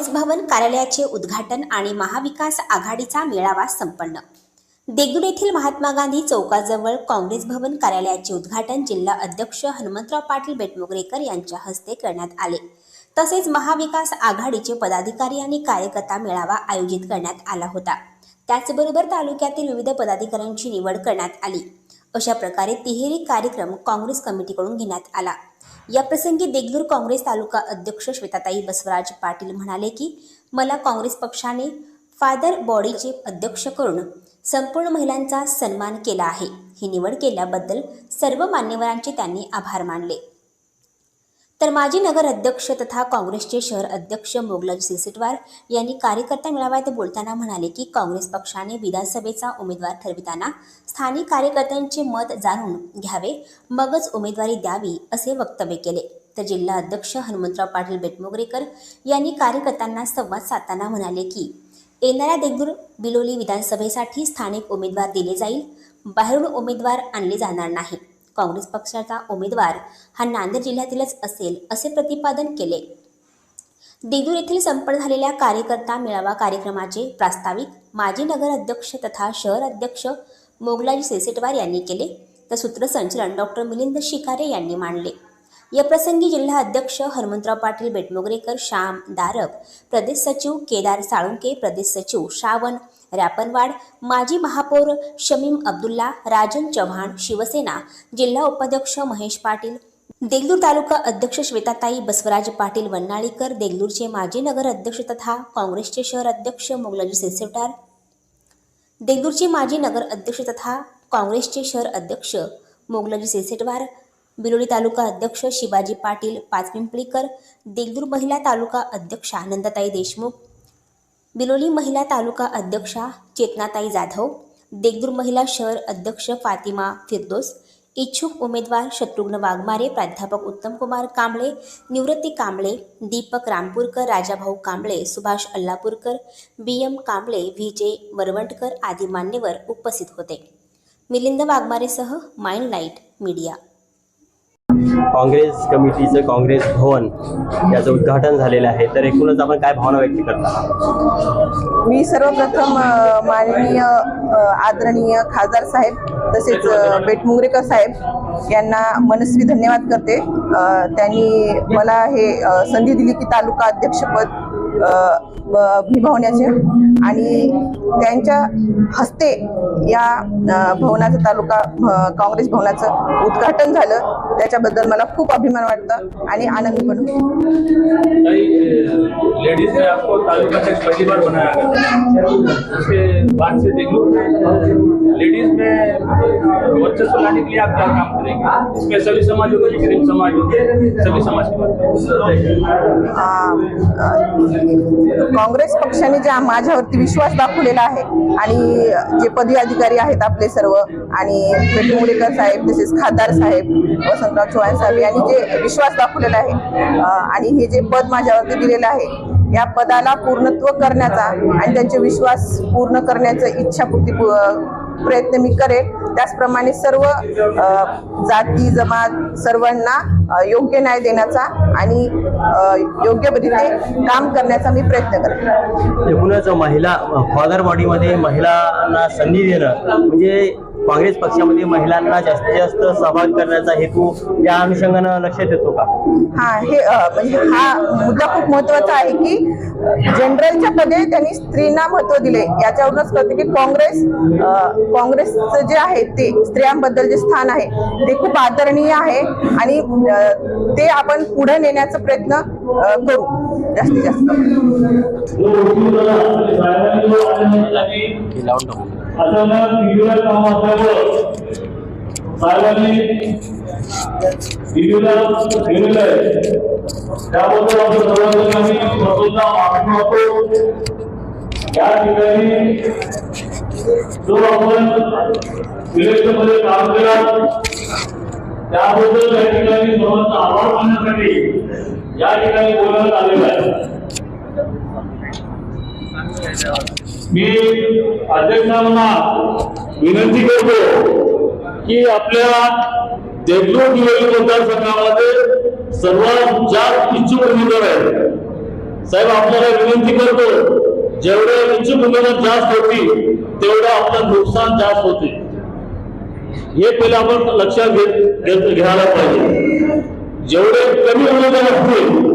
काँग्रेस भवन कार्यालयाचे उद्घाटन आणि महाविकास आघाडीचा मेळावा संपन्न. देगलूर येथील महात्मा गांधी चौकाजवळ काँग्रेस भवन कार्यालयाचे उद्घाटन जिल्हा अध्यक्ष हनुमंतराव पाटील बेटमोगरेकर यांच्या हस्ते करण्यात आले. तसेच महाविकास आघाडीचे पदाधिकारी आणि कार्यकर्ता मेळावा आयोजित करण्यात आला होता. त्याचबरोबर तालुक्यातील विविध पदाधिकाऱ्यांची निवड करण्यात आली. अशा प्रकारे तिहेरी कार्यक्रम काँग्रेस कमिटीकडून घेण्यात आला. याप्रसंगी देगलूर काँग्रेस तालुका अध्यक्ष श्वेताताई बसवराज पाटील म्हणाले की मला काँग्रेस पक्षाने फादर बॉडीचे अध्यक्ष करून संपूर्ण महिलांचा सन्मान केला आहे. ही निवड केल्याबद्दल सर्व मान्यवरांचे त्यांनी आभार मानले. तर माजी नगर अध्यक्ष तथा काँग्रेसचे शहर अध्यक्ष मोगलाज सिसिटवार यांनी कार्यकर्ता मेळाव्यात बोलताना म्हणाले की काँग्रेस पक्षाने विधानसभेचा उमेदवार ठरविताना स्थानिक कार्यकर्त्यांचे मत जाणून घ्यावे मगच उमेदवारी द्यावी असे वक्तव्य केले. तर जिल्हा अध्यक्ष हनुमंतराव पाटील बेटमोगरेकर यांनी कार्यकर्त्यांना संवाद साधताना म्हणाले की येणाऱ्या देगदूर बिलोली विधानसभेसाठी स्थानिक उमेदवार दिले जाईल बाहेरून उमेदवार आणले जाणार नाही काँग्रेस पक्षाचा उमेदवार हा नांदेड जिल्ह्यातीलच असेल असे प्रतिपादन केले. देदूर येथील संपन्न झालेल्या कार्यकर्ता मेळावा कार्यक्रमाचे प्रास्ताविक माजी नगर अध्यक्ष तथा शहर अध्यक्ष मोगलाजी सेसेटवार यांनी केले. तर सूत्रसंचलन डॉक्टर मिलिंद शिकारे यांनी मांडले. या प्रसंगी जिल्हा अध्यक्ष हनुमंतराव पाटील बेटमोगरेकर श्याम दारप प्रदेश सचिव केदार साळुंके प्रदेश सचिव श्रावण रॅपनवाड माजी महापौर शमीम अब्दुल्ला राजन चव्हाण शिवसेना जिल्हा उपाध्यक्ष महेश पाटील देगलूर तालुका अध्यक्ष श्वेताताई बसवराज पाटील वन्नाळीकर देगलूरचे माजी नगर अध्यक्ष तथा काँग्रेसचे शहर अध्यक्ष मोगलाजी सिरसेवटार देगलूरचे माजी नगर अध्यक्ष तथा काँग्रेसचे शहर अध्यक्ष मोगलाजी सेसेटवार बिलोली तालुका अध्यक्ष शिवाजी पाटील पाचपिंपळीकर देगलूर महिला तालुका अध्यक्षा नंदाताई देशमुख बिलोली महिला तालुका अध्यक्षा चेतनाताई जाधव देगदूर महिला शहर अध्यक्ष फातिमा फिरदोस इच्छुक उमेदवार शत्रुघ्न वाघमारे प्राध्यापक Uttamkumar Kamble Nivrutti Kamble Deepak Rampurkar Rajabhau Kamble Subhash Allapurkar B M Kamble V J Varvantkar आदी मान्यवर उपस्थित होते. मिलिंद वाघमारेसह माइंड लाइट मीडिया. काँग्रेस कमिटीचं काँग्रेस भवन याचं उद्घाटन झालेलं आहे. तर एकूणच आपण काय भावना व्यक्त करता? मी सर्वप्रथम माननीय आदरणीय खासदार साहेब तसेच बेटमुंगरेकर साहेब यांना मनस्वी धन्यवाद करते. त्यांनी मला हे संधी दिली की तालुका अध्यक्षपद निभावण्याचे आणि त्यांच्या हस्ते या भवनाचं तालुका काँग्रेस भवनाचं उद्घाटन झालं. त्याच्याबद्दल मला खूप अभिमान वाटतं आणि आनंद पण लेडीज ने आपको तालुका अध्यक्ष पहली बार बनाया गया. उसके बाद से देख में लेडीज में वर्चस्व लाने के लिए आप क्या काम करेंगे? इसमें सभी समाजों के मुस्लिम समाज होते सभी समाज की बात करें। आ, आ, काँग्रेस पक्षाने ज्या माझ्यावरती विश्वास दाखवलेला आहे आणि जे पदी अधिकारी आहेत आपले सर्व आणि पेटमुडेकर साहेब तसेच खासदार साहेब वसंतराव चव्हाण साहेब यांनी जे विश्वास दाखवलेला आहे आणि हे जे पद माझ्यावरती दिलेलं आहे या पदाला पूर्णत्व करण्याचा आणि त्यांचे विश्वास पूर्ण करण्याचं इच्छापूर्ती प्रयत्न मी करेल. त्याचप्रमाणे सर्व जाती जमात सर्वांना योग्य न्याय देण्याचा आणि योग्य रीते काम करण्याचा मी प्रयत्न करेन एकूणच महिला फादर बॉडीमध्ये महिलांना संधी देणं म्हणजे काँग्रेस पक्षामध्ये महिलांना जास्तीत जास्त सहभाग करण्याचा हेतू या अनुषंगानं लक्षात येतो का? हा हे अ, म्हणजे हा मुद्दा खूप महत्त्वाचा आहे की जनरलच्या पदे त्यांनी स्त्रींना महत्त्व दिले. याच्यावरूनच कळते की काँग्रेस अ, काँग्रेसचं जे आहे ते स्त्रियांबद्दल जे स्थान आहे ते खूप आदरणीय आहे आणि अ, ते आपण पुढे नेण्याचा प्रयत्न अ, करू. जास्तीत जास्त. हे लावून टाकू. अचानक टीव्हीवर काम असल्यामुळं साहेबांनी टीव्हीला गेलेलं आहे. त्याबद्दल आपण सर्वांनी आम्ही स्वतःचा माफी मागतो या ठिकाणी जो आपण इलेक्शनमध्ये काम केला त्याबद्दल या ठिकाणी सर्वांचा आभार मानण्यासाठी या ठिकाणी बोलण्यात आलेला आहे. मी अध्यक्षांना विनंती करतो की आपल्या देगलूर निवडणूक मतदारसंघामध्ये सर्वात जास्त इच्छुक उमेदवार आहेत. साहेब आपल्याला विनंती करतो जेवढे इच्छुक उमेदवार जास्त होती तेवढं आपलं नुकसान जास्त होते. हे पहिलं आपण लक्षात घेत घ्यायला पाहिजे. जेवढे कमी उमेदवार असतील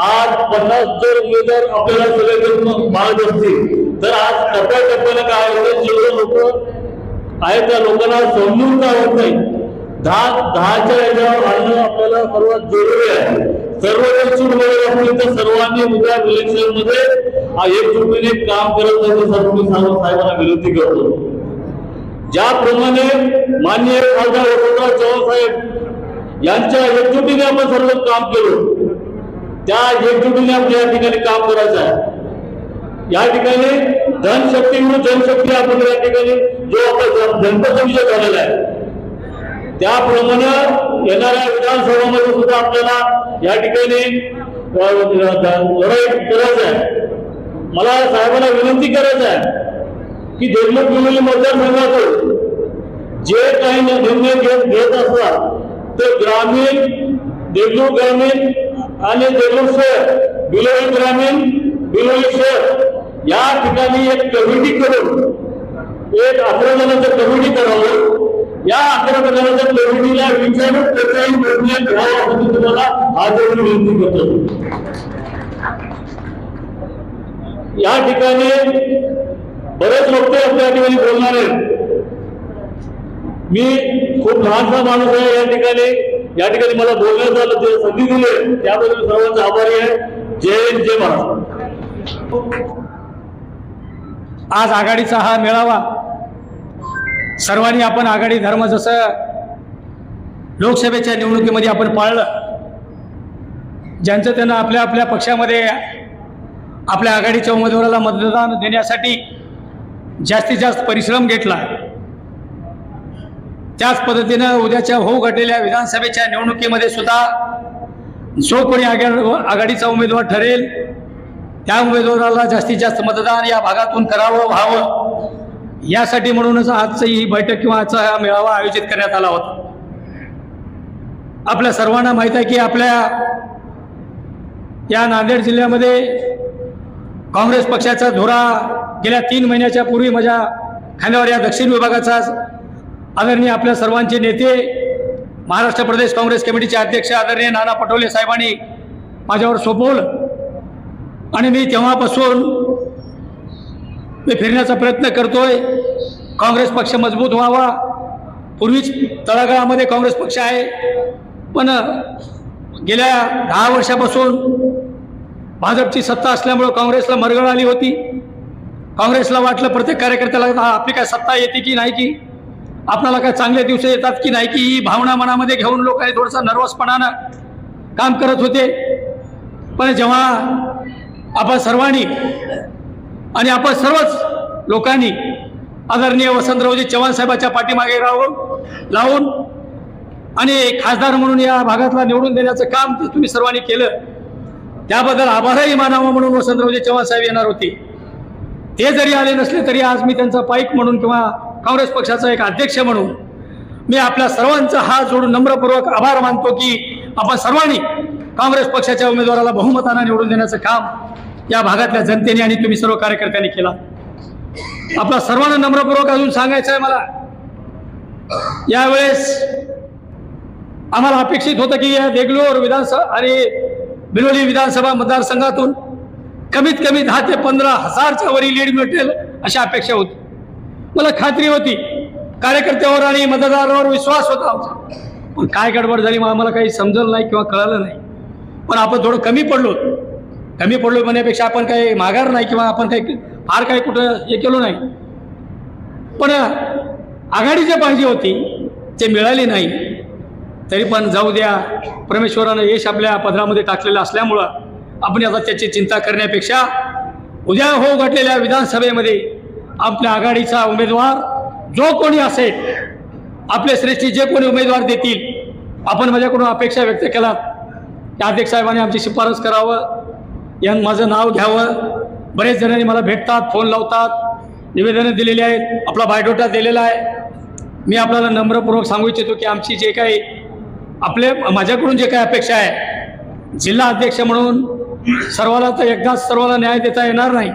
आज पन्नास जर उमेदवार आपल्याला सगळे मागत असतील तर आज टप्प्याटप्प्याने काय होतं जेवढे लोक आहेत त्या लोकांना समजून काय होत नाही? दहा दहाच्या याच्यावर आणणं आपल्याला सर्वात जरुरी आहे. सर्व जर चूक वगैरे असतील तर सर्वांनी उद्या इलेक्शनमध्ये हा चुकीने काम करत नाही सर्व मी सांगून साहेबांना विनंती करतो. ज्याप्रमाणे माननीय खासदार वसंतराव चव्हाण साहेब यांच्या एकजुटीने आपण सर्व काम केलं. त्या एकजुटीने आपण या ठिकाणी काम करायचं आहे. या ठिकाणी धनशक्ती म्हणून जनशक्ती आपण या ठिकाणी जो आपला गणपती विजय झालेला आहे. त्याप्रमाणे येणाऱ्या विधानसभामध्ये सुद्धा आपल्याला या ठिकाणी लढाई करायचं आहे. मला साहेबांना विनंती करायचं आहे की देशमुख विरोधी मतदारसंघातून जे काही निर्णय घेत घेत असतात ते ग्रामीण देगलूर ग्रामीण आणि देगलूर शहर बिलोली ग्रामीण बिलोली शहर या ठिकाणी एक कमिटी करून एक अकरा जणांचं कमिटी करावं. या अकरा जणांच्या कमिटीला विचारून त्याचाही निर्णय घ्यावा असं मी तुम्हाला आज विनंती करतो. या ठिकाणी बरेच लोक आपल्या ठिकाणी बोलणार आहेत. मी खूप लहानसा माणूस आहे या ठिकाणी. या ठिकाणी मला बोलण्याचा जे संधी दिली त्याबद्दल सर्वांचा आभारी आहे. जय हिंद जय महाराष्ट्र आज आघाडीचा हा मेळावा सर्वांनी आपण आघाडी धर्म जसं लोकसभेच्या निवडणुकीमध्ये आपण पाळलं ज्यांचं त्यांना आपल्या आपल्या पक्षामध्ये आपल्या आघाडीच्या उमेदवाराला मतदान देण्यासाठी जास्तीत जास्त परिश्रम घेतला त्याच पद्धतीनं उद्याच्या होऊ घडलेल्या विधानसभेच्या निवडणुकीमध्ये सुद्धा जो कोणी आघा आघाडीचा उमेदवार ठरेल त्या उमेदवाराला जास्तीत जास्त मतदान या भागातून करावं व्हावं. यासाठी म्हणूनच आजची ही बैठक किंवा आजचा हा मेळावा आयोजित करण्यात आला होता. आपल्या सर्वांना माहीत आहे की आपल्या या नांदेड जिल्ह्यामध्ये काँग्रेस पक्षाचा धुरा गेल्या तीन महिन्याच्या पूर्वी माझ्या खांद्यावर या दक्षिण विभागाचा आदरणीय आपल्या सर्वांचे नेते महाराष्ट्र प्रदेश काँग्रेस कमिटीचे अध्यक्ष आदरणीय नाना पटोले साहेबांनी माझ्यावर सोपवलं. आणि मी तेव्हापासून मी फिरण्याचा प्रयत्न करतोय. काँग्रेस पक्ष मजबूत व्हावा. पूर्वीच तळागाळामध्ये काँग्रेस पक्ष आहे. पण गेल्या दहा वर्षापासून भाजपची सत्ता असल्यामुळं काँग्रेसला मरगळ आली होती. काँग्रेसला वाटलं प्रत्येक कार्यकर्त्याला "हा, आपली काय सत्ता येते की नाही की? आपल्याला काय चांगले दिवस येतात की नाही की ही भावना मनामध्ये घेऊन लोक आहे थोडंसं नर्वसपणानं काम करत होते. पण जेव्हा आपण सर्वांनी आणि आपण सर्वच लोकांनी आदरणीय वसंतरावजी चव्हाण साहेबाच्या पाठीमागे राहून लावून आणि खासदार म्हणून या भागातला निवडून देण्याचं काम तुम्ही सर्वांनी केलं. त्याबद्दल आभारही मानावं म्हणून वसंतरावजी चव्हाण साहेब येणार होते. ते जरी आले नसले तरी आज मी त्यांचा पाईक म्हणून किंवा काँग्रेस पक्षाचा एक अध्यक्ष म्हणून मी आपल्या सर्वांचा हात जोडून नम्रपूर्वक आभार मानतो की आपण सर्वांनी काँग्रेस पक्षाच्या उमेदवाराला बहुमतानं निवडून देण्याचं काम या भागातल्या जनतेने आणि तुम्ही सर्व कार्यकर्त्यांनी केला. आपला सर्वांना नम्रपूर्वक अजून सांगायचं आहे मला. यावेळेस आम्हाला अपेक्षित होतं की या देगलूर विधानसभा आणि बिलोली विधानसभा मतदारसंघातून कमीत कमी दहा ते पंधरा हजारच्या वरी लीड मिळेल अशी अपेक्षा होती. मला खात्री होती. कार्यकर्त्यावर आणि मतदारावर विश्वास होता आमचा. पण काय गडबड झाली मग आम्हाला काही समजलं नाही किंवा कळालं नाही. पण आपण थोडं कमी पडलो. कमी पडलो म्हणण्यापेक्षा आपण काही माघार नाही किंवा आपण काही फार काही कुठं हे केलो नाही. पण आघाडी जे पाहिजे होती ते मिळाली नाही. तरी पण जाऊ द्या परमेश्वरानं यश आपल्या पदरामध्ये टाकलेलं असल्यामुळं आपण आता त्याची चिंता करण्यापेक्षा उद्या हो घडलेल्या विधानसभेमध्ये आपल्या आघाडीचा उमेदवार जो कोणी असेल आपले श्रेष्ठी जे कोणी उमेदवार देतील आपण माझ्याकडून अपेक्षा व्यक्त केला की अध्यक्ष साहेबांनी आमची शिफारस करावं यां माझं नाव घ्यावं. बरेच जणांनी मला भेटतात फोन लावतात निवेदनं दिलेली आहेत आपला बायोडोटा दिलेला आहे. मी आपल्याला नम्रपूर्वक सांगू इच्छितो की आमची जे काही आपले माझ्याकडून जे काही अपेक्षा आहे जिल्हा अध्यक्ष म्हणून सर्वाला तर एकदाच सर्वाला न्याय देता येणार नाही.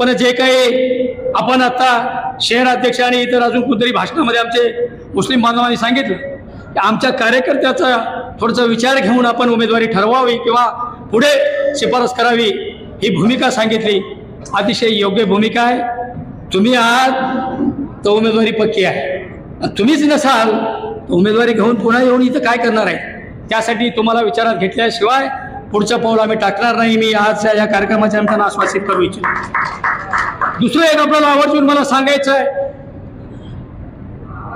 पण जे काही आपण आता शहर अध्यक्ष आणि इतर अजून कोणतरी भाषणामध्ये आमचे मुस्लिम बांधवांनी सांगितलं की आमच्या कार्यकर्त्याचा थोडासा विचार घेऊन आपण उमेदवारी ठरवावी किंवा पुढे शिफारस करावी ही भूमिका सांगितली. अतिशय योग्य भूमिका आहे. तुम्ही आहात तर उमेदवारी पक्की आहे. तुम्हीच नसाल तर उमेदवारी घेऊन पुन्हा येऊन इथं काय करणार आहे? त्यासाठी तुम्हाला विचारात घेतल्याशिवाय पुढचं पाऊल आम्ही टाकणार नाही. मी आजच्या या कार्यक्रमाच्या आमच्या आश्वासित करू इच्छितो. दुसरं एक आपल्याला आवर्जून मला सांगायचं आहे.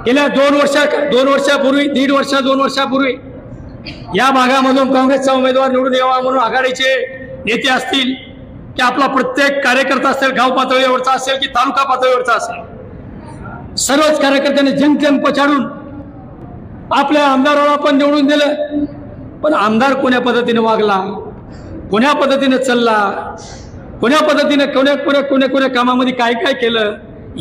गेल्या दोन वर्षा दोन वर्षापूर्वी दीड वर्षा दोन वर्षापूर्वी या भागामधून काँग्रेसचा उमेदवार निवडून यावा म्हणून आघाडीचे नेते असतील की आपला प्रत्येक कार्यकर्ता असेल गाव पातळीवरचा असेल की तालुका पातळीवरचा असेल. सर्वच कार्यकर्त्यांनी जंगजंग पछाडून आपल्या आमदाराला पण निवडून दिलं. पण आमदार कोण्या पद्धतीने वागला? कोण्या पद्धतीने चालला? कोण्या पद्धतीने कोण्या कोण्या कोण्या कोण्या कामामध्ये काय काय केलं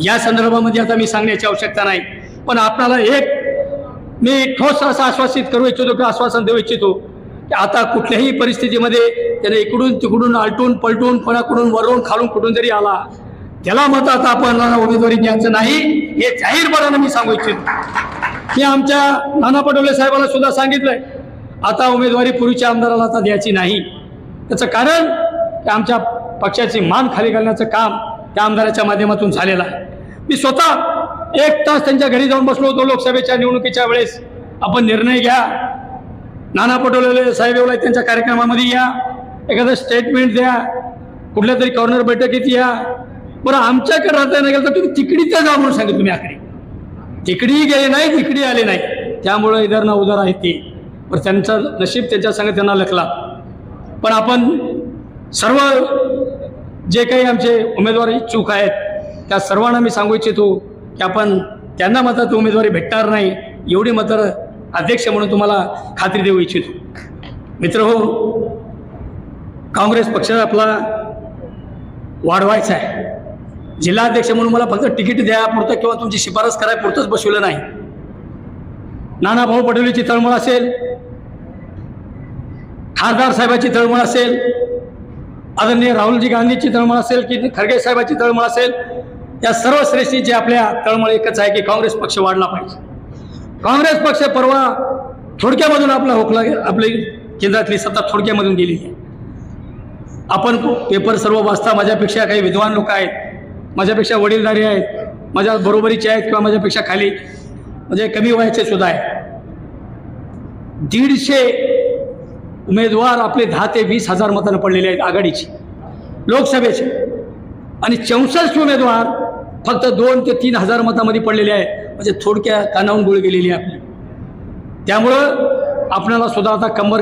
या संदर्भामध्ये आता मी सांगण्याची आवश्यकता नाही. पण आपल्याला एक मी ठोस असं आश्वासित करू इच्छितो किंवा आश्वासन देऊ इच्छितो की आता कुठल्याही परिस्थितीमध्ये त्याने इकडून तिकडून आलटून पलटून कोणाकडून वरून खालून कुठून जरी आला त्याला मत आता आपण उमेदवारी द्यायचं नाही हे जाहीरपणानं मी सांगू इच्छितो. मी आमच्या नाना पटोले साहेबांना सुद्धा सांगितलंय आता उमेदवारी पूर्वीच्या आमदाराला आता द्यायची नाही. त्याचं कारण की आमच्या पक्षाची मान खाली घालण्याचं काम त्या आमदाराच्या माध्यमातून झालेलं आहे. मी स्वतः एक तास त्यांच्या घरी जाऊन बसलो होतो लोकसभेच्या निवडणुकीच्या वेळेस. आपण निर्णय घ्या. नाना पटोले साहेब एवढा त्यांच्या कार्यक्रमामध्ये या. एखादं स्टेटमेंट द्या. कुठल्या तरी कॉर्नर बैठकीत या. बरं आमच्याकडे राहता नाही गेलं तर तुम्ही तिकडीचं जा म्हणून सांगितलं तुम्ही आकडे. तिकडीही गेले नाही तिकडी आले नाही. त्यामुळं इधर ना उदर आहे ते. पण त्यांचं नशीब त्यांच्या संग त्यांना लखला. पण आपण सर्व जे काही आमचे उमेदवार इच्छुक आहेत त्या सर्वांना मी सांगू इच्छितो की आपण त्यांना मतात उमेदवारी भेटणार नाही एवढी मात्र अध्यक्ष म्हणून तुम्हाला खात्री देऊ इच्छितो. मित्र हो काँग्रेस पक्ष आपला वाढवायचा आहे. जिल्हाध्यक्ष म्हणून मला फक्त तिकीट द्यापुरतं किंवा तुमची शिफारस करायपुरतंच बसवलं नाही. नानाभाऊ पटोलेची तळमळ असेल खासदार साहेबाची तळमळ असेल आदरणीय राहुलजी गांधीची तळमळ असेल की खरगे साहेबाची तळमळ असेल या सर्व श्रेष्ठीची आपल्या तळमळ एकच आहे की काँग्रेस पक्ष वाढला पाहिजे. काँग्रेस पक्ष परवा थोडक्यामधून आपला होकला आपली केंद्रातली सत्ता थोडक्यामधून गेली. आहे आपण पेपर सर्व वाचता माझ्यापेक्षा काही विद्वान लोक आहेत माझ्यापेक्षा वडीलधारी आहेत माझ्या बरोबरीचे आहेत किंवा माझ्यापेक्षा खाली म्हणजे कमी वयाचे सुद्धा आहे दीडशे उमेदवार आपले दहा ते वीस हजार मतानं पडलेले आहेत आघाडीची लोकसभेचे. आणि चौसष्ट उमेदवार फक्त दोन ते तीन हजार मतामध्ये पडलेले आहे म्हणजे थोडक्या कानावून गोळी गेलेली आहे आपली. त्यामुळं आपणाला सुद्धा आता कंबर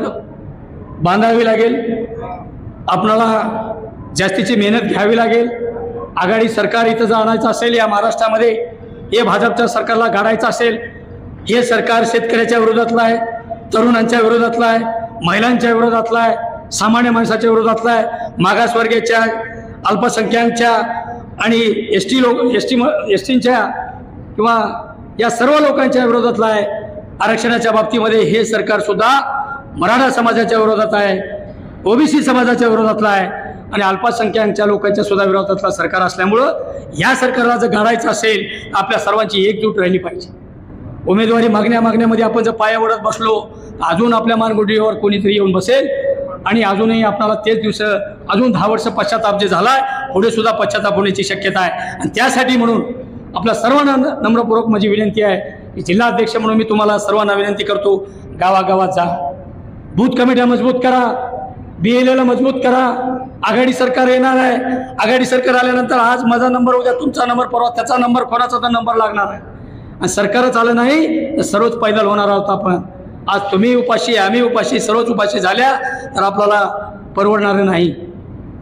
बांधावी लागेल. आपणाला जास्तीची मेहनत घ्यावी लागेल. आघाडी सरकार इथं जर आणायचं असेल या महाराष्ट्रामध्ये हे भाजपच्या सरकारला गाडायचं असेल हे सरकार शेतकऱ्याच्या विरोधातलं आहे तरुणांच्या विरोधातलं आहे महिलांच्या विरोधातला आहे सामान्य माणसाच्या विरोधातला आहे मागासवर्गीयच्या अल्पसंख्याकांच्या आणि एस टी लोक एस टी एस टींच्या किंवा या सर्व लोकांच्या विरोधातला आहे आरक्षणाच्या बाबतीमध्ये हे सरकारसुद्धा मराठा समाजाच्या विरोधात आहे ओबीसी समाजाच्या विरोधातला आहे आणि अल्पसंख्याकांच्या लोकांच्या सुद्धा विरोधातला सरकार असल्यामुळं या सरकारला जर घडायचं असेल तर आपल्या सर्वांची एकजूट राहिली पाहिजे. उमेदवारी मागण्या मागण्यामध्ये आपण जर पायावरच बसलो तर अजून आपल्या मानगुडीवर कोणीतरी येऊन बसेल आणि अजूनही आपल्याला तेच दिवस अजून दहा वर्ष पश्चाताप जे झाला आहे पुढे सुद्धा पश्चाताप होण्याची शक्यता आहे. आणि त्यासाठी म्हणून आपल्या सर्वांना नम्रपूर्वक माझी विनंती आहे की जिल्हाध्यक्ष म्हणून मी तुम्हाला सर्वांना विनंती करतो गावागावात जा. बूथ कमिट्या मजबूत करा. बी एल एला मजबूत करा. आघाडी सरकार येणार आहे. आघाडी सरकार आल्यानंतर आज माझा नंबर उद्या तुमचा नंबर परवा त्याचा नंबर कोणाचा तर नंबर लागणार आहे. आणि सरकारच आलं नाही तर सर्वच पैदल होणार आहोत आपण. आज तुम्ही उपाशी आम्ही उपाशी सर्वच उपाशी झाल्या तर आपल्याला परवडणार नाही.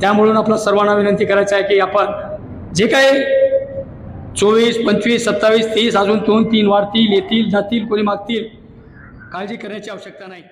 त्यामुळून आपल्या सर्वांना विनंती करायचं आहे की आपण जे काही चोवीस पंचवीस सत्तावीस तीस अजून दोन तीन वाढतील येतील जातील कोणी मागतील काळजी करण्याची आवश्यकता नाही.